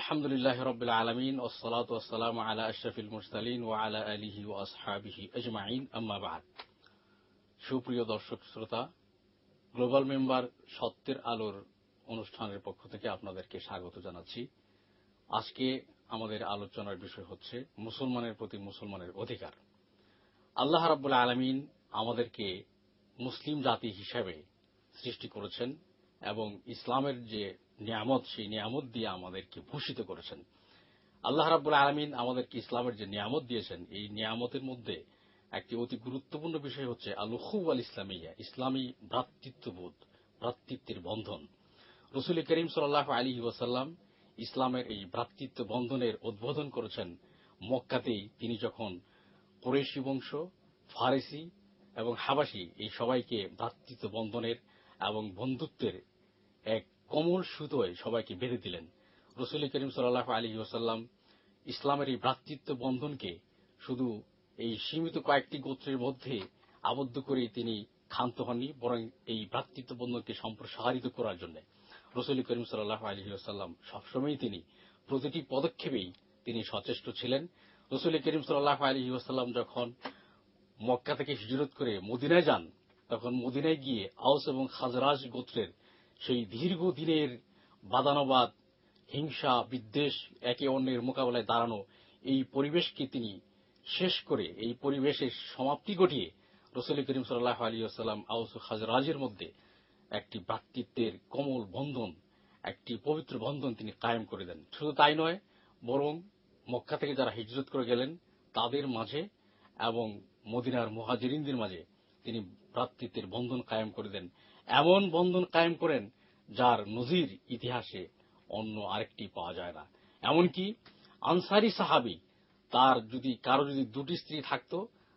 আলহামদুলিল্লাহ রবিল আলমিন ওসলাত ওসালাম আলা আশরফিল মুরসালিন ও আলা আলিহি ও আসহাবিহি আজমাইন। আম্মাবাদ সুপ্রিয় দর্শক শ্রোতা, গ্লোবাল মেম্বার সত্যের আলোর অনুষ্ঠানের পক্ষ থেকে আপনাদেরকে স্বাগত জানাচ্ছি। আজকে আমাদের আলোচনার বিষয় হচ্ছে মুসলমানের প্রতি মুসলমানের অধিকার। আল্লাহ রাব্বুল আলমিন আমাদেরকে মুসলিম জাতি হিসাবে সৃষ্টি করেছেন। এবং ইসলামের যে নিয়ামত, সেই নিয়ামত দিয়ে আমাদেরকে ভূষিত করেছেন। আল্লাহ রাব্বুল আলমিন আমাদেরকে ইসলামের যে নিয়ামত দিয়েছেন, এই নিয়ামতের মধ্যে একটি অতি গুরুত্বপূর্ণ বিষয় হচ্ছে আলুখু আল ইসলামিয়া ইসলামী ভ্রাতৃত্ববোধ, ভ্রাতৃত্বের বন্ধন। রসুল করিম সাল্লাহ আলী ওয়াসাল্লাম ইসলামের এই ভ্রাতৃত্ব বন্ধনের উদ্বোধন করেছেন মক্কাতেই। তিনি যখন কোরেশি বংশ, ফারেসি এবং হাবাসি এই সবাইকে ভ্রাতৃত্ব বন্ধনের এবং বন্ধুত্বের এক কোমল সুতোয় সবাইকে বেঁধে দিলেন। রসুল করিম সাল্লাহ আলী ওসাল্লাম ইসলামের এই ভ্রাতৃত্ব বন্ধনকে শুধু এই সীমিত কয়েকটি গোত্রের মধ্যে আবদ্ধ করে তিনি ক্ষান্ত হননি, বরং এই ভ্রাতৃত্ব বন্ধনকে সম্প্রসারিত করার জন্য। রসুল করিম সাল্লাহ আলী ওসাল্লাম সবসময় তিনি প্রতিটি পদক্ষেপেই তিনি সচেষ্ট ছিলেন। রসুল করিম সাল্লাহ আলী ওসাল্লাম যখন মক্কা থেকে হিজরত করে মদিনায় যান, তখন মদিনায় গিয়ে আউস এবং খাজরাজ গোত্রের সেই দীর্ঘদিনের বাদানবাদ, হিংসা, বিদ্বেষ একে অন্যের মোকাবেলায় দাঁড়ানো এই পরিবেশকে তিনি শেষ করে এই পরিবেশের সমাপ্তি ঘটিয়ে রসুল করিম সাল্লাহ আলী আউস হাজরাজের মধ্যে একটি ভ্রাতৃত্বের কমল বন্ধন, একটি পবিত্র বন্ধন তিনি কায়েম করে দেন। শুধু তাই নয়, বরং মক্কা থেকে যারা হিজরত করে গেলেন, তাদের মাঝে এবং মদিনার মহাজরিনদের মাঝে তিনি ভ্রাতৃত্বের বন্ধন কায়েম করে দেন। এমন বন্ধন কায়েম করেন যার নজির ইতিহাসে অন্য আরেকটি পাওয়া যায় না। এমনকি আনসারি সাহাবি, তার যদি, কারও যদি দুটি স্ত্রী থাকত,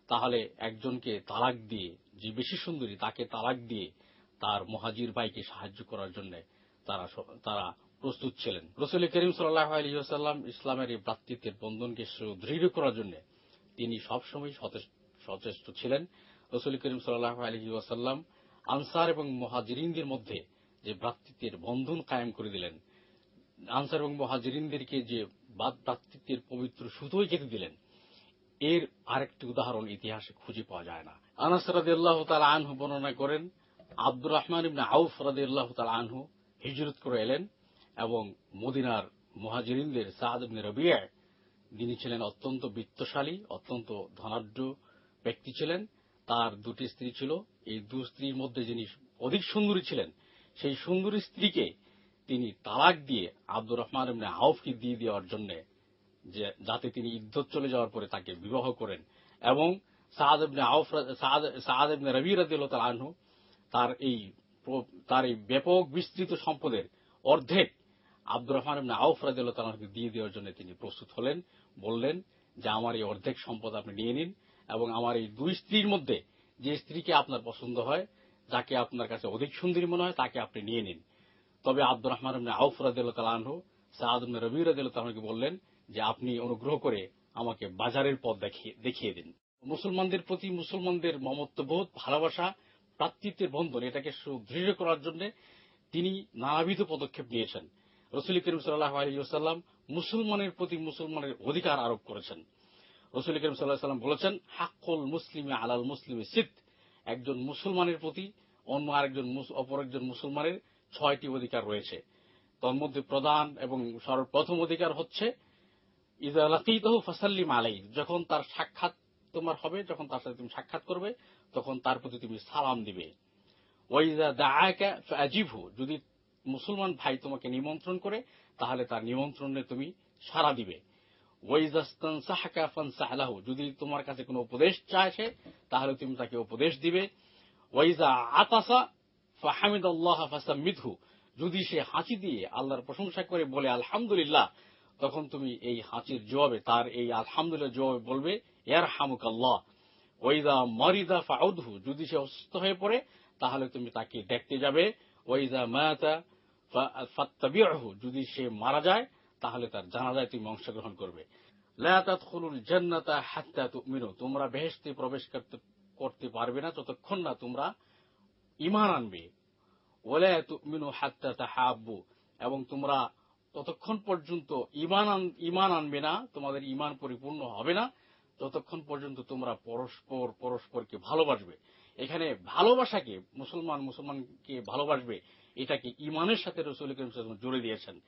তাহলে একজনকে তালাক দিয়ে, যে বেশি সুন্দরী, তাকে তালাক দিয়ে তার মহাজির ভাইকে সাহায্য করার জন্য তারা তারা প্রস্তুত ছিলেন। রসুল করিম সাল্লাহ ইসলামের এই ভ্রাতৃত্বের বন্ধনকে সুদৃঢ় করার জন্য তিনি সবসময় সচেষ্ট ছিলেন। রসুল করিম সাল্লাহ আলহি ওয়াসাল্লাম আনসার এবং মহাজিরিনদের মধ্যে যে ভ্রাতৃত্বের বন্ধন কায়েম করে দিলেন, আনসার এবং মহাজিরিনদেরকে যে ভ্রাতৃত্বের পবিত্র সুতোই কেটে দিলেন, এর আরেকটি উদাহরণ ইতিহাসে খুঁজে পাওয়া যায় না। আনাস রাদিয়াল্লাহ তালা আনহু বর্ণনা করেন, আব্দুর রহমান ইবনে আউফ রাদিয়াল্লাহ তালা আনহু হিজরত করে এলেন এবং মদিনার মহাজিরিনদের সাদ ইবনে রবিয়া যিনি ছিলেন অত্যন্ত বৃত্তশালী, অত্যন্ত ধনাঢ্য ব্যক্তি ছিলেন। তার দুটি স্ত্রী ছিল। এই দু স্ত্রীর মধ্যে যিনি অধিক সুন্দরী ছিলেন, সেই সুন্দরী স্ত্রীকে তিনি তালাক দিয়ে আব্দুর রহমান এমনি আউফকে দিয়ে দেওয়ার জন্য যাতে তিনি ইদ্যত চলে যাওয়ার পরে তাকে বিবাহ করেন এবং সাহাদ ইবনে আউফ সাহাদ ইবনে রবি রাদিল্লাহ তার এই তার এই ব্যাপক বিস্তৃত সম্পদের অর্ধেক আব্দুর রহমান ইবনে আউফ রাদিল্লাহ তালাহকে দিয়ে দেওয়ার জন্য তিনি প্রস্তুত হলেন। বললেন যে, আমার এই অর্ধেক সম্পদ আপনি নিয়ে নিন। এবং আমার এই দুই স্ত্রীর মধ্যে যে স্ত্রীকে আপনার পছন্দ হয়, যাকে আপনার কাছে অধিক সুন্দরী মনে হয়, তাকে আপনি নিয়ে নিন। তবে আব্দুর রহমান আউফ তালাহ সাহাদ রবি রাদিল্লাহ বললেন যে, আপনি অনুগ্রহ করে আমাকে বাজারের পথ দেখিয়ে দিন। মুসলমানদের প্রতি মুসলমানদের মমত্ববোধ, ভালোবাসা, প্রাতৃত্বের বন্ধন, এটাকে সুদৃঢ় করার জন্য তিনি নানাবিধ পদক্ষেপ নিয়েছেন। রসুল করিম সাল্লাহ আলহিউসাল্লাম মুসলমানের প্রতি মুসলমানের অধিকার আরোপ করেছেন। রসুল করিম সাল্লাহ সাল্লাম বলেছেন, হাক্কুল মুসলিমে আলাল মুসলিমে সিদ। একজন মুসলমানের প্রতি অন্য আরেকজন অপর একজন মুসলমানের ছয়টি অধিকার রয়েছে। তন্মধ্যে প্রধান এবং সর্বপ্রথম অধিকার হচ্ছে ফাসাল্লিম আলাই যখন তার সাক্ষাৎ তোমার হবে, যখন তার সাথে তুমি সাক্ষাৎ করবে, তখন তার প্রতি তুমি সালাম দিবে। যদি মুসলমান ভাই তোমাকে নিমন্ত্রণ করে, তাহলে তার নিমন্ত্রণে তুমি সাড়া দিবে। ওয়াইজাস্তান সাহাকা ফান সাহলাহু যদি তোমার কাছে কোনো উপদেশ চাইছে, তাহলে তুমি তাকে উপদেশ দিবে। ওয়াইজা আতাসা ফাহামিদ আল্লাহ ফাসামিদহু যদি সে হাঁচি দিয়ে আল্লাহর প্রশংসা করে বলে আলহামদুলিল্লাহ, তখন তুমি এই হাঁচির জবাবে, তার এই আলহামদুলিল্লাহ জবাবে বলবে ইয়ার হামুক আল্লাহ ওইদা মরিদা ফাউদহু যদি সে অসুস্থ হয়ে পড়ে, তাহলে তুমি তাকে দেখতে যাবে। ওইদা মায়াতা ফাত্তাবিহু যদি সে মারা যায় তাহলে তার জানাজায় তুমি অংশগ্রহণ করবে। তোমরা বেহেশতে প্রবেশ করতে পারবে না যতক্ষণ না তোমরা ঈমান আনবে। ওয়ালা তুমিনু হাত্তা তাহাব্বু। এবং তোমরা ততক্ষণ পর্যন্ত ইমান আন- ইমান আনবে না, তোমাদের ইমান পরিপূর্ণ হবে না, ততক্ষণ পর্যন্ত তোমরা পরস্পর, পরস্পরকে ভালোবাসবে। এখানে ভালোবাসাকে, মুসলমান, মুসলমানকে ভালোবাসবে, এটাকে ইমানের সাথে রসুল করিম জুড়ে দিয়েছেন।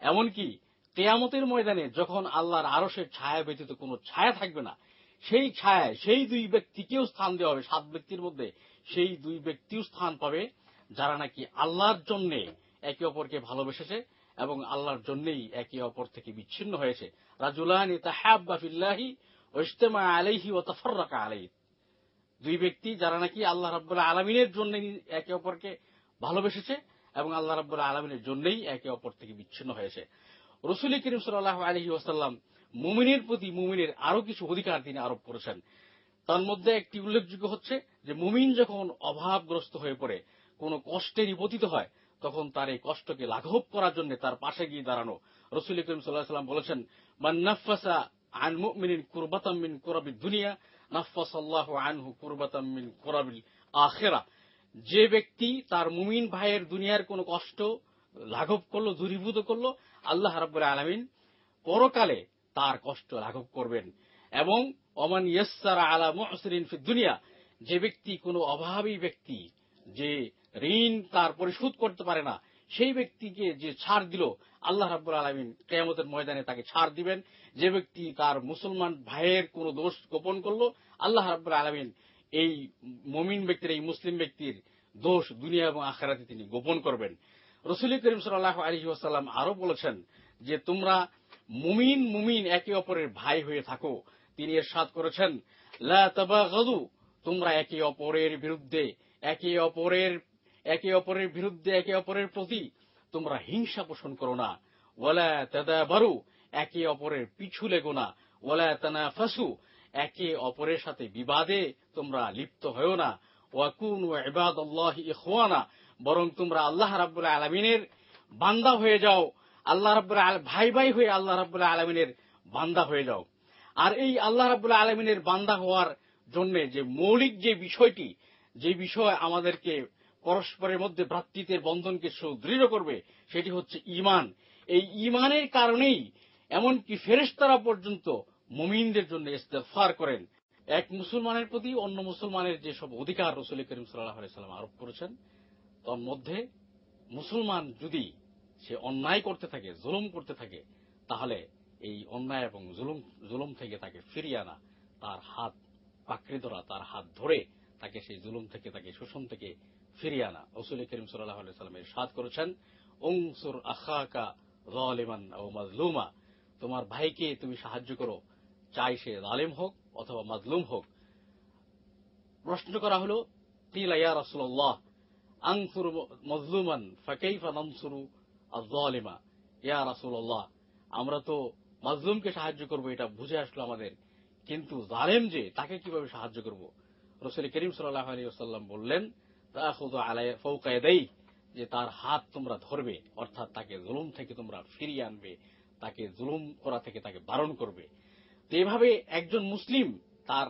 এমনকি কেয়ামতের ময়দানে যখন আল্লাহর আরশের ছায়া ব্যতীত কোনো ছায়া থাকবে না, সেই ছায়ায় সেই দুই ব্যক্তিকেও স্থান দেওয়া হবে। সাত ব্যক্তির মধ্যে সেই দুই ব্যক্তিও স্থান পাবে যারা নাকি আল্লাহর জন্যে একে অপরকে ভালোবেসেছে এবং আল্লাহর জন্যই একে অপর থেকে বিচ্ছিন্ন হয়েছে। রাজুলানি তাহাব্বা ফিল্লাহি ওয়াজতামা আলাইহি ওয়া তাফাররাকা আলাইহি। দুই ব্যক্তি যারা নাকি আল্লাহ রাব্বুল আলামিনের জন্য একে অপরকে ভালোবেসেছে এবং আল্লাহ রাব্বুল আলামিনের জন্যই একে অপর থেকে বিচ্ছিন্ন হয়েছে। রসুল করিম সাল্লাহ আলহি ওয়াসাল্লাম মুমিনের প্রতি মুমিনের আরও কিছু অধিকার তিনি আরোপ করেছেন। তার মধ্যে একটি উল্লেখযোগ্য হচ্ছে যে মুমিন যখন অভাবগ্রস্ত হয়ে পড়ে, কোনো কষ্টে নিপতিত হয়, তখন তার এই কষ্টকে লাঘব করার জন্য তার পাশে গিয়ে দাঁড়ানো রসুল করিম সাল্লাহ সাল্লাম বলেছেন, মান নাফাসা আন মুমিনিন কুরবাতাম মিন দুনিয়া নাফাসাল্লাহ আনহু কুরবাতাম মিন কুরাবিল আখেরা। যে ব্যক্তি তার মুমিন ভাইয়ের দুনিয়ার কোনো কষ্ট লাঘব করল, দূরীভূত করল আল্লাহ রাব্বুল আলামিন পরকালে তার কষ্ট লাঘব করবেন এবং অমান ইয়াসসারা আলা মুহসিরিন ফি দুনিয়া, যে ব্যক্তি কোনো অভাবী ব্যক্তি যে ঋণ তার পরিশোধ করতে পারে না, সেই ব্যক্তিকে যে ছাড় দিল, আল্লাহ রাব্বুল আলামিন কিয়ামতের ময়দানে তাকে ছাড় দিবেন। যে ব্যক্তি তার মুসলমান ভাইয়ের কোনো দোষ গোপন করল, আল্লাহ রাব্বুল আলামিন এই মমিন ব্যক্তির, এই মুসলিম ব্যক্তির দোষ দুনিয়া এবং আখেরাতে তিনি গোপন করবেন। রসুল করিম সাল্লাহ আলী ওয়াসাল্লাম আরও বলেছেন যে, তোমরা মুমিন মুমিন একে অপরের ভাই হয়ে থাকো। তিনি এর সাদ করেছেন তোমরা একে অপরের বিরুদ্ধে, একে অপরের একে অপরের বিরুদ্ধে, একে অপরের প্রতি তোমরা হিংসা পোষণ করো না। ওয়ালা তাদাবারু, একে অপরের পিছু লেগো না। ওয়ালা তানাফাসু, একে অপরের সাথে বিবাদে তোমরা লিপ্ত হয়েও না। ওয়াকুন ইবাদ আল্লাহ ইখওয়ানা বরং তোমরা আল্লাহ রাব্বুল আলমিনের বান্দা হয়ে যাও। আল্লাহ রাব্বুল আল- ভাই ভাই হয়ে আল্লাহ রাব্বুল আলমিনের বান্দা হয়ে যাও। আর এই আল্লাহ রাব্বুল আলমিনের বান্দা হওয়ার জন্য যে মৌলিক যে বিষয়টি, যে বিষয় আমাদেরকে পরস্পরের মধ্যে ভ্রাতৃত্বের বন্ধনকে সুদৃঢ় করবে, সেটি হচ্ছে ইমান এই ইমানের কারণেই এমনকি ফেরেশতারা পর্যন্ত মুমিনদের জন্য ইস্তেফার করেন। এক মুসলমানের প্রতি অন্য মুসলমানের যে সব অধিকার রসুল করিম সাল্লাহ আরোপ করেছেন তার মধ্যে মুসলমান যদি সে অন্যায় করতে থাকে, জুলুম করতে থাকে, তাহলে এই অন্যায় এবং জুলুম জুলুম থেকে তাকে ফিরিয়ে আনা, তার হাত পাকড়ে ধরা, তার হাত ধরে তাকে সেই জুলুম থেকে, তাকে শোষণ থেকে ফিরিয়ে আনা। রসুল করিম সাল্লাহ সাল্লামের সাদ করেছেন ওংসুর আখাকা জালিমান ও মাজলুমা তোমার ভাইকে তুমি সাহায্য করো, চাই সে জালেম হোক অথবা মাজলুম হোক। প্রশ্ন করা হলো, কিলা ইয়া রাসূলুল্লাহ? আনসুরু মাজলুমান আয-যালিমা ইয়া রাসূলুল্লাহ আমরা তো মাজলুমকে সাহায্য করব, এটা বুঝে আসলো আমাদের। কিন্তু জালেম যে, তাকে কীভাবে সাহায্য করব? রাসূল করিম সাল্লাল্লাহু আলাইহি ওয়াসাল্লাম বললেন তাখুযু আলাই ফাওকা ইয়াদাই যে তার হাত তোমরা ধরবে, অর্থাৎ তাকে জুলুম থেকে তোমরা ফিরিয়ে আনবে, তাকে জুলুম করা থেকে তাকে বারণ করবে। তো এভাবে একজন মুসলিম তার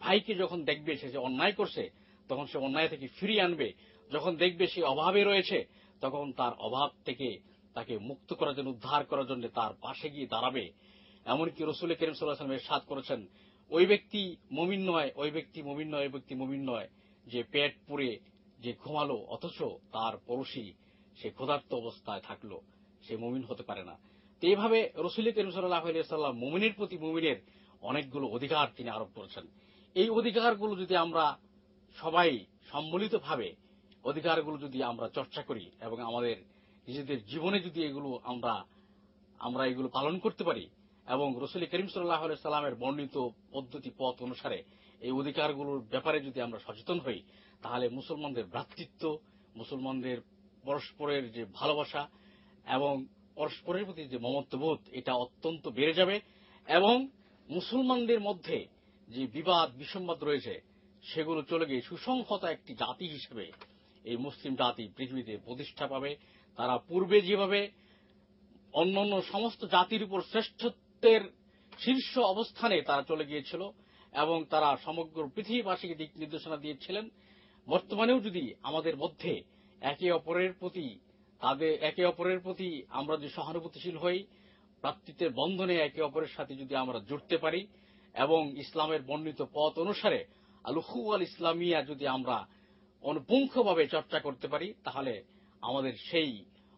ভাইকে যখন দেখবে, সে যে অন্যায় করছে, তখন সে অন্যায় থেকে ফিরিয়ে আনবে। যখন দেখবে সে অভাবে রয়েছে, তখন তার অভাব থেকে তাকে মুক্ত করার জন্য, উদ্ধার করার জন্য তার পাশে গিয়ে দাঁড়াবে। এমনকি রসুল করিম সাল্লাহ সাদ করেছেন, ওই ব্যক্তি মমিন নয়, ওই ব্যক্তি মমিন নয়, ওই ব্যক্তি মমিন নয়, যে পেট পুড়ে যে ঘুমালো, অথচ তার পড়োশি সে ক্ষুধার্ত অবস্থায় থাকল, সে মমিন হতে পারে না। তো এইভাবে রসুল করিম সাল্লাহ সাল্লাম মুমিনের প্রতি মুমিনের অনেকগুলো অধিকার তিনি আরোপ করেছেন। এই অধিকারগুলো যদি আমরা সবাই সম্মিলিতভাবে অধিকারগুলো যদি আমরা চর্চা করি এবং আমাদের নিজেদের জীবনে যদি এগুলো আমরা আমরা এগুলো পালন করতে পারি এবং রসুল করিম সাল্লাহ সাল্লামের বর্ণিত পদ্ধতি, পথ অনুসারে এই অধিকারগুলোর ব্যাপারে যদি আমরা সচেতন হই, তাহলে মুসলমানদের ভ্রাতৃত্ব, মুসলমানদের পরস্পরের যে ভালোবাসা এবং পরস্পরের প্রতি যে মমত্ববোধ, এটা অত্যন্ত বেড়ে যাবে এবং মুসলমানদের মধ্যে যে বিবাদ, বিসম্বাদ রয়েছে, সেগুলো চলে গিয়ে সুসংহত একটি জাতি হিসেবে এই মুসলিম জাতি পৃথিবীতে প্রতিষ্ঠা পাবে, তারা পূর্বে যেভাবে অন্যান্য সমস্ত জাতির উপর শ্রেষ্ঠত্বের শীর্ষ অবস্থানে তারা চলে গিয়েছিল এবং তারা সমগ্র পৃথিবীবাসীকে দিক নির্দেশনা দিয়েছিলেন, বর্তমানেও যদি আমাদের মধ্যে একে অপরের প্রতি তাদের, একে অপরের প্রতি আমরা যদি সহানুভূতিশীল হই প্রাতৃত্বের বন্ধনে একে অপরের সাথে যদি আমরা জুড়তে পারি এবং ইসলামের বর্ণিত পথ অনুসারে আলুহু আল ইসলামিয়া যদি আমরা অনুপুঙ্খভাবে চর্চা করতে পারি, তাহলে আমাদের সেই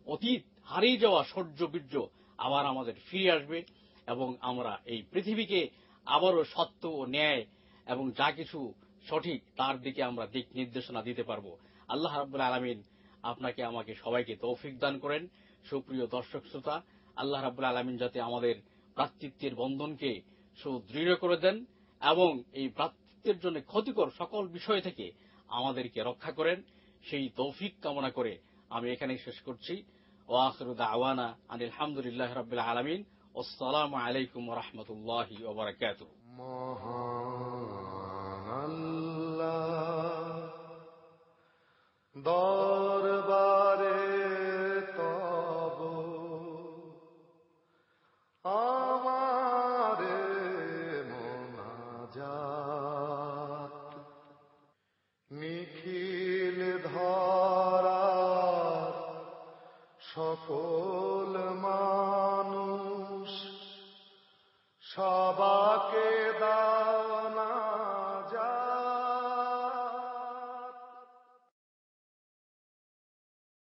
অতীত হারিয়ে যাওয়া সৌর্য বীর্য আবার আমাদের ফিরে আসবে এবং আমরা এই পৃথিবীকে আবারও সত্য ও ন্যায় এবং যা কিছু সঠিক তার দিকে আমরা দিক নির্দেশনা দিতে পারব। আল্লাহ রাব্বুল আলমিন আপনাকে, আমাকে সবাইকে তৌফিক দান করেন। সুপ্রিয় দর্শক শ্রোতা, আল্লাহ রাব্বুল আলামিন যাতে আমাদের ভ্রাতৃত্বের বন্ধনকে সুদৃঢ় করে দেন এবং এই ভ্রাতৃত্বের জন্য ক্ষতিকর সকল বিষয় থেকে আমাদেরকে রক্ষা করেন। সেই তৌফিক কামনা করে আমি এখানেই শেষ করছি। ওয়াখিরু দাওয়ানা আনিল হামদুলিল্লাহ রাব্বিল আলামিন। আসসালামু আলাইকুম রাহমাতুল্লাহি আল্লাহ, দরবারে